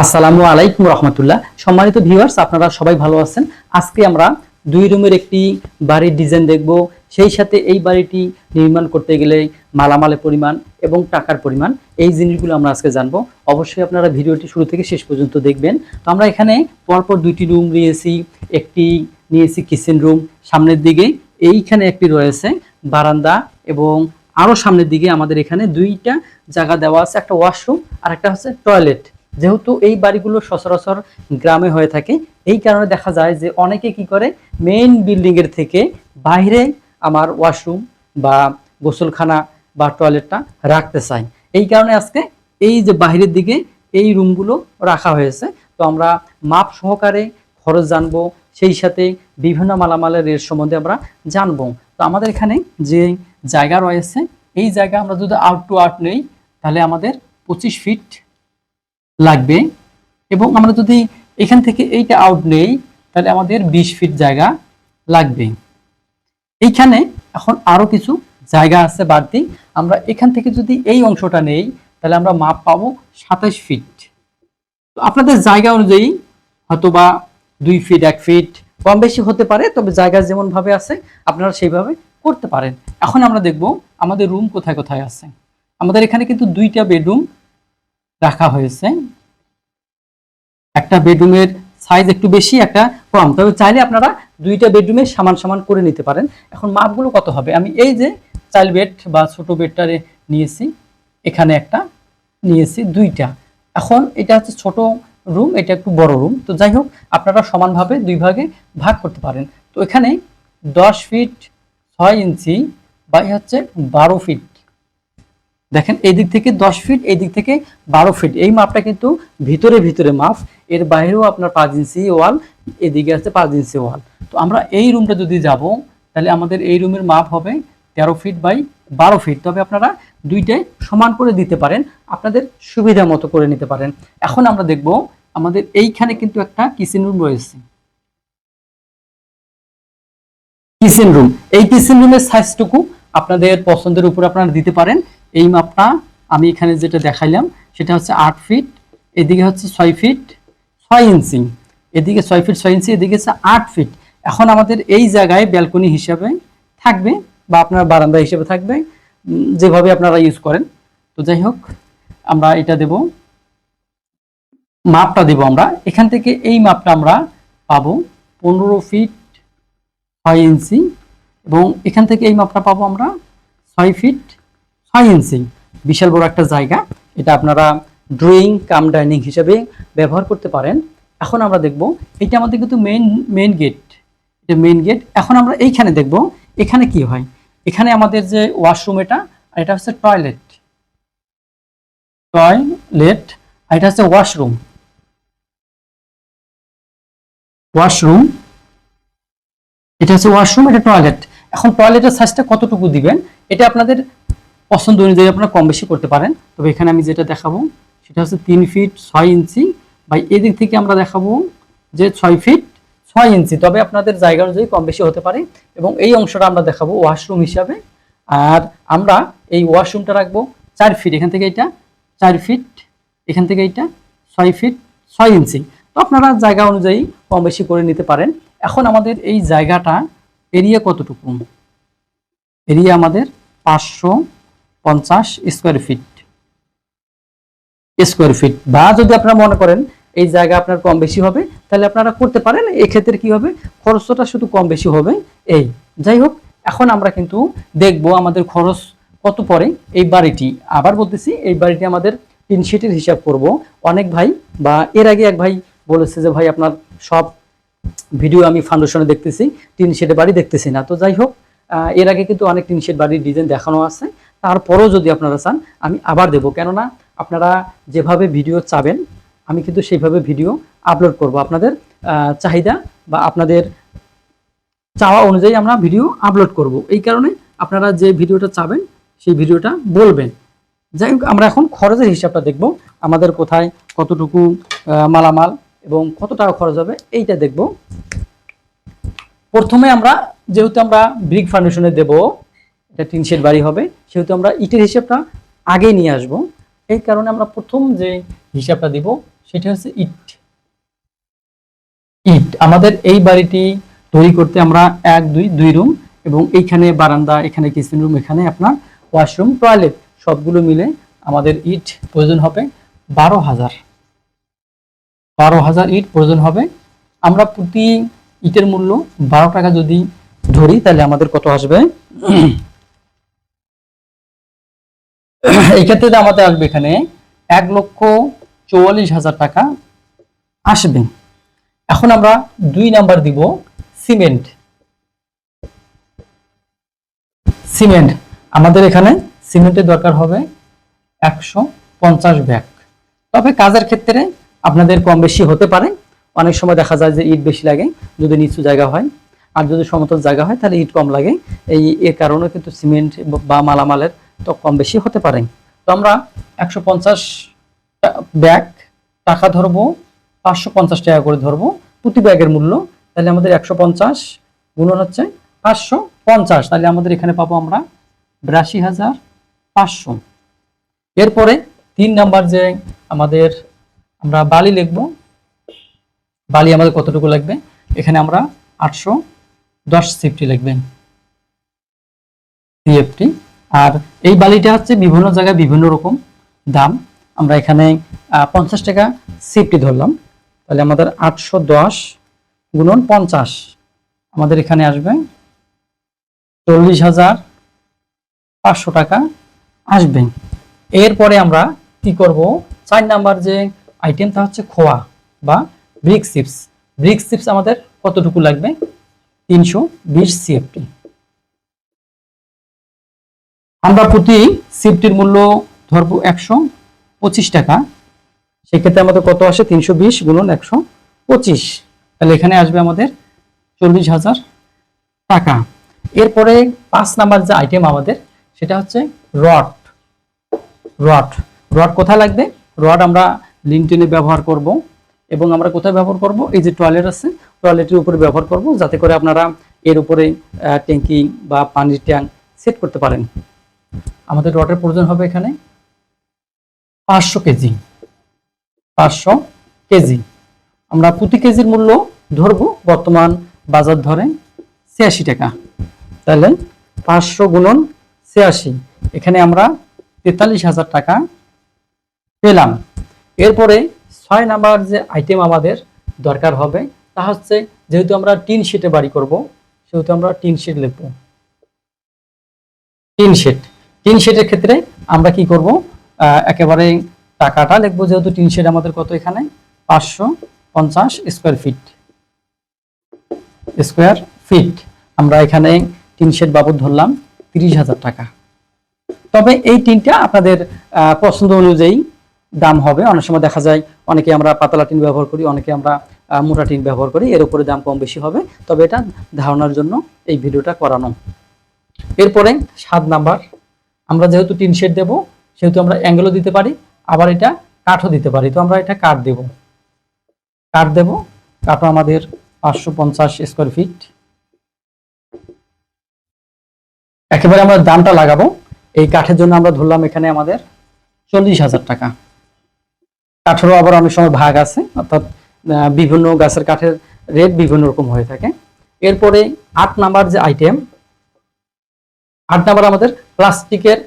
আসসালামু আলাইকুম রহমতুল্লাহ। সম্মানিত ভিউয়ার্স আপনারা সবাই ভালো আছেন? আজকে আমরা দুই রুমের একটি বাড়ির ডিজাইন দেখব। সেই সাথে এই বাড়িটি নির্মাণ করতে গেলে মালামালের পরিমাণ এবং টাকার পরিমাণ, এই জিনিসগুলো আমরা আজকে জানব। অবশ্যই আপনারা ভিডিওটি শুরু থেকে শেষ পর্যন্ত দেখবেন। তো আমরা এখানে পরপর দুইটি রুম নিয়েছি। একটি নিয়েছি কিচেন রুম সামনের দিকে এইখানে একটি রয়েছে বারান্দা এবং আরও সামনের দিকে আমাদের এখানে দুইটা জায়গা দেওয়া আছে, একটা ওয়াশরুম আর একটা হচ্ছে টয়লেট যেহেতু এই বাড়িগুলো সচরাচর গ্রামে হয়ে থাকে, এই কারণে দেখা যায় যে অনেকে কি করে মেইন বিল্ডিং এর থেকে বাইরে আমার ওয়াশরুম বা গোসলখানা বা টয়লেটটা রাখতে চাই এই কারণে আজকে এই যে বাইরের দিকে এই রুমগুলো রাখা হয়েছে। তো আমরা মাপ সহকারে খরচ জানব, সেই সাথে বিভিন্ন মালামালের রেট সম্বন্ধে আমরা জানব। তো আমাদের এখানে যে জায়গা রয়েছে, এই জায়গা আমরা যদি আউট টু আউট নেই, তাহলে আমাদের পঁচিশ ফিট লাগবে। এবং আমরা যদি এখান থেকে এইটা আউট নেই, তাহলে আমাদের বিশ ফিট জায়গা লাগবে। এইখানে এখন আরও কিছু জায়গা আছে বাড়তি। আমরা এখান থেকে যদি এই অংশটা নেই, তাহলে আমরা মাপ পাবো সাতাশ ফিট তো আপনাদের জায়গা অনুযায়ী হয়তো বা দুই ফিট এক ফিট কম বেশি হতে পারে, তবে জায়গা যেমন ভাবে আছে, আপনারা সেইভাবে করতে পারেন। এখন আমরা দেখব আমাদের রুম কোথায় কোথায় আছে। আমাদের এখানে কিন্তু দুইটা বেডরুম রাখা হয়েছে। একটা বেডরুমের সাইজ একটু বেশি, একটা কম। তবে চাইলে আপনারা দুইটা বেডরুমে সমান সমান করে নিতে পারেন। এখন মাপগুলো কত হবে? আমি এই যে চাইল্ড বেড বা ছোট বেডটারে নিয়েছি, এখানে একটা নিয়েছি, দুইটা। এখন এটা হচ্ছে ছোট রুম এটা একটু বড় রুম তো যাই হোক, আপনারা সমানভাবে দুই ভাগে ভাগ করতে পারেন। তো এখানে দশ ফিট ছয় ইঞ্চি বা হচ্ছে বারো ফিট দেখেন এই দিক থেকে দশ ফিট এই দিক থেকে বারো ফিট এই মাপটা কিন্তু ভিতরে ভিতরে মাপ। এর বাইরেও আপনার পাঁচ ইঞ্চি ওয়াল, এদিকে আছে পাঁচ ইঞ্চি ওয়াল। তো আমরা এই রুমটা যদি যাব, তাহলে আমাদের এই রুমের মাপ হবে তেরো ফিট বাই বারো ফিট তবে আপনারা দুইটাই সমান করে দিতে পারেন, আপনাদের সুবিধা মতো করে নিতে পারেন। এখন আমরা দেখব, আমাদের এইখানে কিন্তু একটা কিচেন রুম রয়েছে। কিচেন রুম এই কিচেন রুমের সাইজটুকু আপনাদের পছন্দের উপর আপনারা দিতে পারেন। এই মাপটা আমি এখানে যেটা দেখাইলাম, সেটা হচ্ছে আট ফিট, এদিকে হচ্ছে ছয় ফিট, ছয় ইঞ্চি। এদিকে ছয় ফিট, ছয় ইঞ্চি, এদিকে হচ্ছে আট ফিট। এখন আমাদের এই জায়গায় ব্যালকনি হিসাবে থাকবে বা আপনার বারান্দা হিসেবে থাকবে যেভাবে আপনারা ইউজ করেন। তো যাই হোক, আমরা এটা দেব। মাপটা দেব আমরা। এখান থেকে এই মাপটা আমরা পাবো পনেরো ফিট ছয় ইঞ্চি এবং এখান থেকে এই মাপটা পাবো আমরা ছয় ফিট ইঞ্চি বিশাল বড় একটা জায়গা। এটা আপনারা ড্রয়িং কাম ডাইনিং হিসেবে ব্যবহার করতে পারেন। এখন আমরা দেখব, এটা আমাদের কিন্তু মেইন মেইন গেট এটা মেইন গেট এখন আমরা এইখানে দেখব, এখানে কি হয়? এখানে আমাদের যে ওয়াশরুম এটা, আর এটা হচ্ছে টয়লেট টয়লেট আর এটা হচ্ছে ওয়াশরুম ওয়াশরুম এটা হচ্ছে ওয়াশরুম এটা টয়লেট এখন টয়লেটের সাইজটা কতটুকু দিবেন? এটা আপনাদের পছন্দ অনুযায়ী আপনারা কম বেশি করতে পারেন। তবে এখানে আমি যেটা দেখাবো, সেটা হচ্ছে তিন ফিট ছয় ইঞ্চি বা এদিক থেকে আমরা দেখাবো যে ছয় ফিট ছয় ইঞ্চি। তবে আপনাদের জায়গা অনুযায়ী কম বেশি হতে পারে এবং এই অংশটা আমরা দেখাবো ওয়াশরুম হিসাবে। আর আমরা এই ওয়াশরুমটা রাখব চার ফিট এখান থেকে এটা চার ফিট এখান থেকে এটা ছয় ফিট ছয় ইঞ্চি। তো আপনারা জায়গা অনুযায়ী কম বেশি করে নিতে পারেন। এখন আমাদের এই জায়গাটা এরিয়া কতটুকু? এরিয়া আমাদের পাঁচশো পঞ্চাশ স্কোয়ার ফিট স্কোয়ার ফিট বা যদি আপনারা মনে করেন এই জায়গা আপনার কম বেশি হবে, তাহলে আপনারা করতে পারেন। এক্ষেত্রে কি হবে? খরচটা শুধু কম বেশি হবে। এই, যাই হোক, এখন আমরা কিন্তু দেখব আমাদের খরচ কত পড়ে এই বাড়িটি। আবার বলতেছি, এই বাড়িটি আমাদের তিন শিটের হিসাব করব। অনেক ভাই বা এর আগে এক ভাই বলেছে যে, ভাই, আপনার সব ভিডিও আমি ফাউন্ডেশনে দেখতেছি টিন শেডের বাড়ি দেখতেছি না। তো যাই হোক এর আগে কিন্তু অনেক টিন শেড বাড়ির ডিজাইন দেখানো আছে। তারপরেও যদি আপনারা চান, আমি আবার দেব। কেননা আপনারা যেভাবে ভিডিও চাবেন, আমি কিন্তু সেইভাবে ভিডিও আপলোড করব। আপনাদের চাহিদা বা আপনাদের চাওয়া অনুযায়ী আমরা ভিডিও আপলোড করব। এই কারণে আপনারা যে ভিডিওটা চাবেন, সেই ভিডিওটা বলবেন। যাই হোক, আমরা এখন খরচের হিসাবটা দেখব। আমাদের কোথায় কতটুকু মালামাল এবং কত টাকা খরচ হবে, এইটা দেখব। প্রথমে আমরা, যেহেতু আমরা ব্রিক ফাউন্ডেশনে দেব এটা টিন শেড বাড়ি হবে। সেহেতু আমরা ইটের হিসাবটা আগে নিয়ে আসব। এই কারণে আমরা প্রথম যে হিসাবটা দিব, সেটা হচ্ছে ইট। ইট, আমাদের এই বাড়িটি তৈরি করতে আমরা এক, দুই দুই রুম এবং এইখানে বারান্দা, এখানে কিচেন রুম এখানে আপনার ওয়াশরুম টয়লেট সবগুলো মিলে আমাদের ইট প্রয়োজন হবে বারো হাজার। বারো হাজার ইট প্রয়োজন হবে। আমরা প্রতি ইটের মূল্য বারো টাকা যদি ধরি, তাহলে আমাদের কত আসবে? এই ক্ষেত্রে আমাদের আসবে এখানে এক লক্ষ চুয়াল্লিশ হাজার টাকা আসবে। এখন আমরা দুই নাম্বার দিব সিমেন্ট। সিমেন্ট, আমাদের এখানে সিমেন্টের দরকার হবে একশো পঞ্চাশ ব্যাগ। তবে কাজের ক্ষেত্রে আপনাদের কম বেশি হতে পারে। অনেক সময় দেখা যায় যে ইট বেশি লাগে, যদি নিচু জায়গা হয়। আর যদি সমতল জায়গা হয়, তাহলে ইট কম লাগে। এই, এর কারণে কিন্তু সিমেন্ট বা মালামালের তো কম বেশি হতে পারে। তো আমরা একশো পঞ্চাশ ব্যাগ টাকা ধরবো, পাঁচশো পঞ্চাশ টাকা করে ধরবো। প্রতি ব্যাগের মূল্য, তাহলে আমাদের একশো পঞ্চাশ গুণন হচ্ছে পাঁচশো পঞ্চাশ। তাহলে আমাদের এখানে পাবো আমরা বিরাশি হাজার পাঁচশো। এরপরে তিন নাম্বার যে আমাদের আমরা বালি লিখব, বালি আমাদের কতটুকু লাগবে? এখানে আমরা আটশো দশ সিফটি লিখবেন, সিএফটি। আর এই বালিটা হচ্ছে বিভিন্ন জায়গায় বিভিন্ন রকম দাম। আমরা এখানে পঞ্চাশ টাকা সিফটি ধরলাম। তাহলে আমাদের আটশো দশ গুণন পঞ্চাশ। আমাদের এখানে আসবে চল্লিশ হাজার পাঁচশো টাকা আসবে। এরপরে আমরা কি করব? চার নাম্বার যে আইটেমটা হচ্ছে খোয়া বা ব্রিক চিপস ব্রিক চিপস আমাদের কতটুকু লাগবে? তিনশো বিশ সিএফটি আমরা প্রতি সিফটির মূল্য ধরবো একশো পঁচিশ টাকা। সেক্ষেত্রে আমাদের কত আসে? তিনশো বিশ গুণন একশো পঁচিশ। তাহলে এখানে আসবে আমাদের চল্লিশ হাজার টাকা। এরপরে পাঁচ নাম্বার যে আইটেম আমাদের, সেটা হচ্ছে রড রড রড কোথায় লাগবে? রড আমরা লিনটেনে ব্যবহার করব এবং আমরা কোথায় ব্যবহার করব? এই যে টয়লেট আছে টয়লেটের উপরে ব্যবহার করব, যাতে করে আপনারা এর উপরে ট্যাঙ্কি বা পানির ট্যাঙ্ক সেট করতে পারেন। আমাদের রডের প্রয়োজন হবে এখানে পাঁচশো কেজি। পাঁচশো কেজি। আমরা প্রতি কেজির মূল্য ধরবো, বর্তমান বাজার ধরে ছিয়াশি টাকা। তাহলে পাঁচশো গুণন ছিয়াশি, এখানে আমরা তেতাল্লিশ হাজার টাকা পেলাম। এরপরে ছয় নাম্বার যে আইটেম আমাদের দরকার হবে, তা হচ্ছে যেহেতু আমরা টিন শিটে বাড়ি করব, সেহেতু আমরা টিন শিট লিখব। টিন শিট টিন শিটের ক্ষেত্রে আমরা কি করব? একেবারে টাকাটা লিখব যেহেতু টিন শিট আমাদের কত এখানে? পাঁচশো পঞ্চাশ স্কোয়ার ফিট স্কোয়ার ফিট আমরা এখানে টিন শেড বাবদ ধরলাম তিরিশ হাজার টাকা। তবে এই টিনটা আপনাদের পছন্দ অনুযায়ী দাম হবে। অনেক সময় দেখা যায় অনেকে আমরা পাতলা টিন ব্যবহার করি, অনেকে আমরা মোটা টিন ব্যবহার করি। এর উপরে দাম কম বেশি হবে। তবে এটা ধারণার জন্য এই ভিডিওটা করানো। এরপরে সাত নাম্বার আমরা যেহেতু টিন শেড দেবো, সেহেতু আমরা অ্যাঙ্গেলও দিতে পারি, আবার এটা কাঠও দিতে পারি। তো আমরা এটা কাঠ দেব। কাঠ দেব। কাঠও আমাদের পাঁচশো পঞ্চাশ স্কোয়ার ফিট একেবারে আমরা দামটা লাগাবো। এই কাঠের জন্য আমরা ধরলাম এখানে আমাদের চল্লিশ হাজার টাকা। কাঠেরও আবার অনেক সময় ভাগ আছে, অর্থাৎ বিভিন্ন গাছের কাঠের রেট বিভিন্ন রকম হয়ে থাকে। এরপরে আট নাম্বার যে আইটেম আট নাম্বার আমাদের প্লাস্টিকের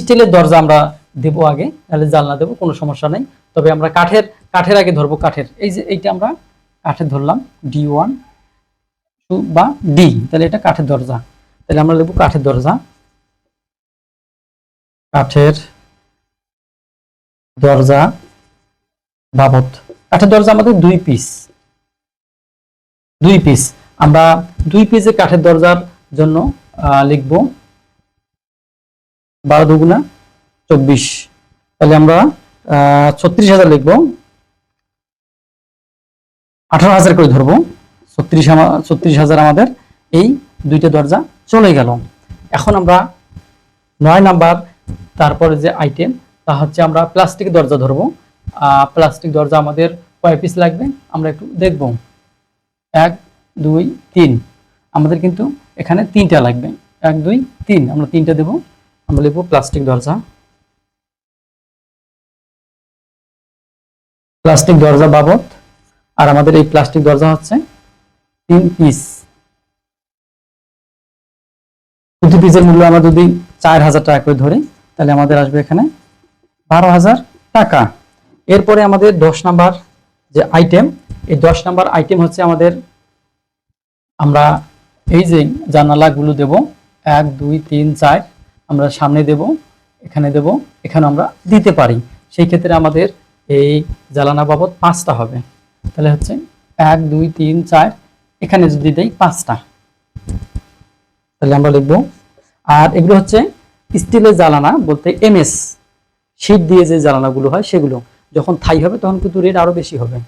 স্টিলের দরজা আমরা দেবো আগে, তাহলে জানলা দেবো, কোনো সমস্যা নেই। তবে আমরা কাঠের কাঠের আগে ধরবো কাঠের। এই যে এইটা আমরা কাঠের ধরলাম ডি ওয়ান টু বা ডি তাহলে এটা কাঠের দরজা। তাহলে আমরা লিখব কাঠের দরজা। কাঠের দরজা বাবদ। কাঠের দরজা আমাদের দুই পিস দুই পিস আমরা দুই পিসে কাঠের দরজার জন্য লিখব। বারো দুগুণা চব্বিশ। তাহলে আমরা ছত্রিশ হাজার লিখব। আঠারো হাজার করে ধরবো। ছত্রিশ ছত্রিশ হাজার আমাদের এই দুইটা দরজা চলে গেল। এখন আমরা নয় নাম্বার, তারপরে যে আইটেম তা হচ্ছে আমরা প্লাস্টিক দরজা ধরবো। প্লাস্টিক দরজা আমাদের কয় পিস লাগবে? আমরা একটু দেখব। এক, দুই, তিন। আমাদের কিন্তু এখানে তিনটা লাগবে। এক, দুই, তিন। আমরা তিনটা দেব। আমরা লিখব প্লাস্টিক দরজা। প্লাস্টিক দরজা বাবদ। আর আমাদের এই প্লাস্টিক দরজা হচ্ছে তিন পিস প্রতি পিসের মূল্য আমরা যদি চার হাজার টাকা করে ধরি, তাহলে আমাদের আসবে এখানে বারো হাজার টাকা। এরপরে আমাদের দশ নাম্বার যে আইটেম এই দশ নাম্বার আইটেম হচ্ছে আমাদের আমরা এই যে জানালাগুলো দেব, এক, দুই, তিন, চার, আমরা সামনে দেব, এখানে দেব, এখানে আমরা দিতে পারি। সেই ক্ষেত্রে আমাদের এই জ্বালানা বাবদ পাঁচটা হবে। তাহলে হচ্ছে এক, দুই, তিন, চার, এখানে যদি দেই পাঁচটা। তাহলে আমরা লিখব, আর এগুলো হচ্ছে স্টিলের জ্বালানা বলতে এমএস। শীট দিয়ে যে জ্বালানাগুলো হয় সেগুলো। যখন থাই হবে তখন কিন্তু রেট আরও বেশি হবে।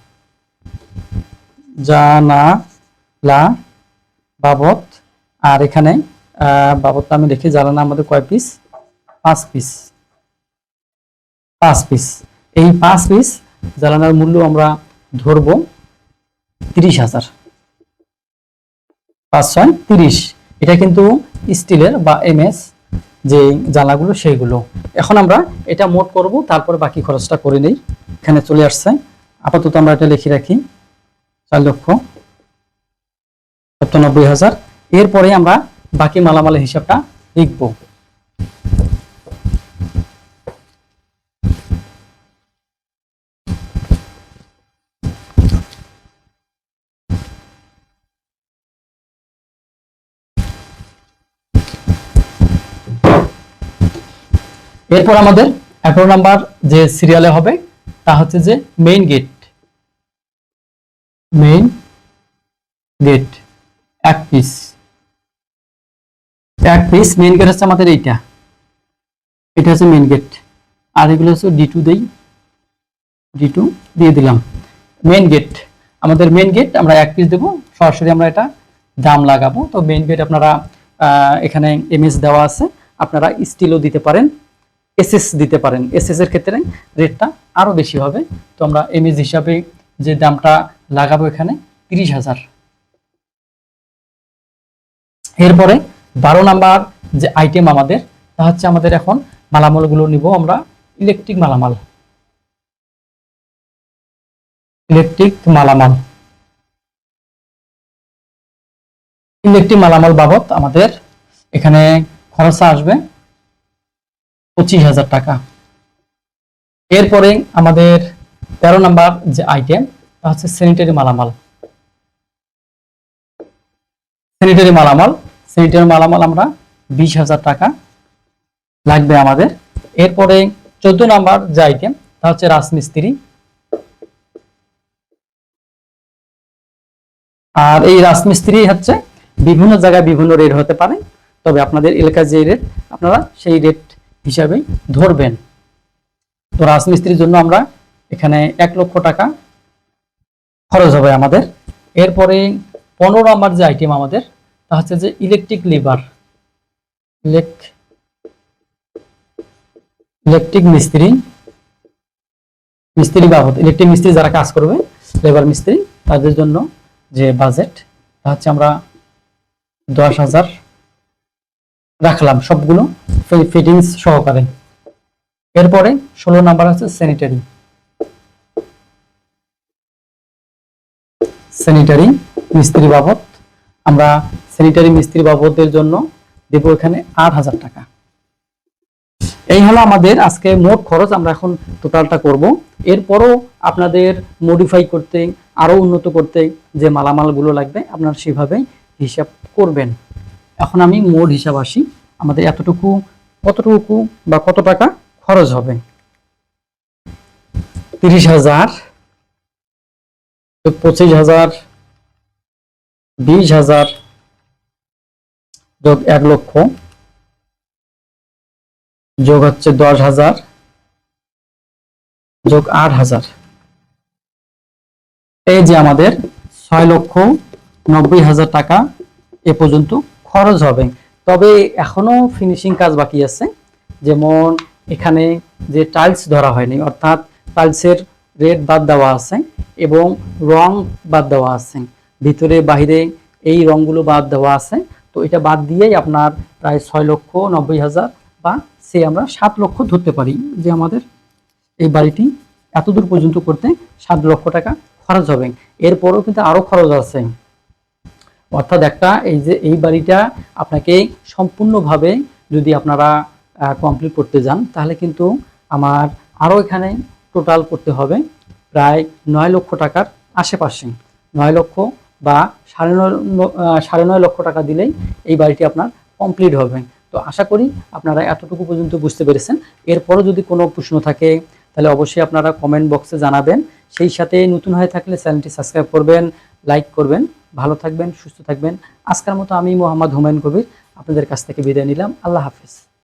জানালা বাবদ। আর এখানে বাবদটা আমি লিখি জ্বালানা আমাদের কয় পিস পাঁচ পিস পাঁচ পিস এই পাঁচ পিস জ্বালানার মূল্য আমরা ধরবো তিরিশ হাজার। পাঁচ ছয় তিরিশ। এটা কিন্তু স্টিলের বা এমএস যে জ্বালাগুলো সেইগুলো। এখন আমরা এটা মোট করব, তারপরে বাকি খরচটা করে নিই। এখানে চলে আসছে। আপাতত আমরা এটা লিখে রাখি। চার লক্ষ। সপ্তানব্বই হাজার। এরপরে আমরা বাকি মালামালের হিসাবটা লিখব। এরপর আমাদের এগারো নাম্বার যে সিরিয়ালে হবে, তা হচ্ছে যে মেইন গেট মেইন গেট এক পিস এক পিস মেইন গেট হচ্ছে আমাদের এইটা। এটা হচ্ছে মেইন গেট আর এগুলো হচ্ছে ডি টু দেই। ডি টু দিয়ে দিলাম। মেইন গেট আমাদের মেইন গেট আমরা এক পিস দেবো। সরাসরি আমরা এটা দাম লাগাবো। তো মেইন গেট আপনারা এখানে এমএস দেওয়া আছে। আপনারা স্টিলও দিতে পারেন। এসএস দিতে পারেন। এসএস এর ক্ষেত্রে রেটটা আরও বেশি হবে। তো আমরা এমএস হিসাবে যে দামটা লাগাবো এখানে, তিরিশ হাজার। এরপরে বারো নাম্বার যে আইটেম আমাদের, তা হচ্ছে আমাদের এখন মালামালগুলো নিব আমরা ইলেকট্রিক মালামাল। ইলেকট্রিক মালামাল। ইলেকট্রিক মালামাল বাবদ আমাদের এখানে খরচা আসবে পঁচিশ হাজার টাকা। এরপরে আমাদের তেরো নাম্বার যে আইটেম তা হচ্ছে স্যানিটারি মালামাল। স্যানিটারি মালামাল স্যানিটারি মালামাল আমরা বিশ হাজার টাকা লাগবে আমাদের। এরপরে চোদ্দ নাম্বার যে আইটেম তা হচ্ছে রাজমিস্ত্রি। আর এই রাজমিস্ত্রি হচ্ছে বিভিন্ন জায়গায় বিভিন্ন রেট হতে পারে, তবে আপনাদের এলাকার যে রেট আপনারা সেই রেট হিসাবেই ধরবেন। তো রাজমিস্ত্রির জন্য আমরা এখানে এক লক্ষ টাকা খরচ হবে আমাদের। এরপরে পনেরো নাম্বার যে আইটেম আমাদের তা হচ্ছে যে ইলেকট্রিক লিভার ইলেকট্রিক মিস্ত্রি মিস্ত্রি বাবদ ইলেকট্রিক মিস্ত্রি যারা কাজ করবে লেবার মিস্ত্রি, তাদের জন্য যে বাজেট তা হচ্ছে আমরা দশ হাজার রাখলাম সবগুলো ফিটিংস সহকারে। এরপরে ষোলো নাম্বার আছে স্যানিটারি স্যানিটারি মিস্ত্রি বাবদ আমরা স্যানিটারি মিস্ত্রি বাবদের জন্য দেব এখানে আট হাজার টাকা। এই হলো আমাদের আজকে মোট খরচ, আমরা এখন টোটালটা করব। এরপরও আপনাদের মডিফাই করতে আরও উন্নত করতে যে মালামালগুলো লাগবে, আপনারা সেভাবে হিসাব করবেন। এখন আমি মোট হিসাব আসি, আমাদের এতটুকু, কতটুকু বা কত টাকা খরচ হবে? তিরিশ হাজার, পঁচিশ হাজার বিশ হাজার যোগ এক লক্ষ যোগ হচ্ছে দশ হাজার যোগ আট হাজার। এই যে আমাদের ছয় লক্ষ নব্বই হাজার টাকা এ পর্যন্ত খরচ হবে। তবে এখনও ফিনিশিং কাজ বাকি আছে। যেমন এখানে যে টাইলস ধরা হয়নি, অর্থাৎ টাইলসের রেট বাদ দেওয়া আছে এবং রং বাদ দেওয়া আছে। ভিতরে বাহিরে এই রংগুলো বাদ দেওয়া আছে। তো এটা বাদ দিয়েই আপনার প্রায় ছয় লক্ষ নব্বই হাজার বা সে আমরা সাত লক্ষ ধরতে পারি যে আমাদের এই বাড়িটি এতদূর পর্যন্ত করতে সাত লক্ষ টাকা খরচ হবে। এরপরও কিন্তু আরও খরচ আছে। অর্থাৎ একটা এই যে এই বাড়িটা আপনাকে সম্পূর্ণভাবে যদি আপনারা কমপ্লিট করতে যান, তাহলে কিন্তু আমার আরও এখানে টোটাল করতে হবে প্রায় নয় লক্ষ টাকার আশেপাশে। নয় লক্ষ বা সাড়ে নয় সাড়ে নয় লক্ষ টাকা দিলেই এই বাড়িটি আপনার কমপ্লিট হবে। তো আশা করি আপনারা এতটুকু পর্যন্ত বুঝতে পেরেছেন। এরপরও যদি কোনো প্রশ্ন থাকে, তাহলে অবশ্যই আপনারা কমেন্ট বক্সে জানাবেন। সেই সাথে নতুন হয়ে থাকলে চ্যানেলটি সাবস্ক্রাইব করবেন লাইক করবেন। ভালো থাকবেন, সুস্থ থাকবেন। আজকের মতো আমি মোহাম্মদ হুমায়ুন কবির আপনাদের কাছ থেকে বিদায় নিলাম। আল্লাহ হাফিজ।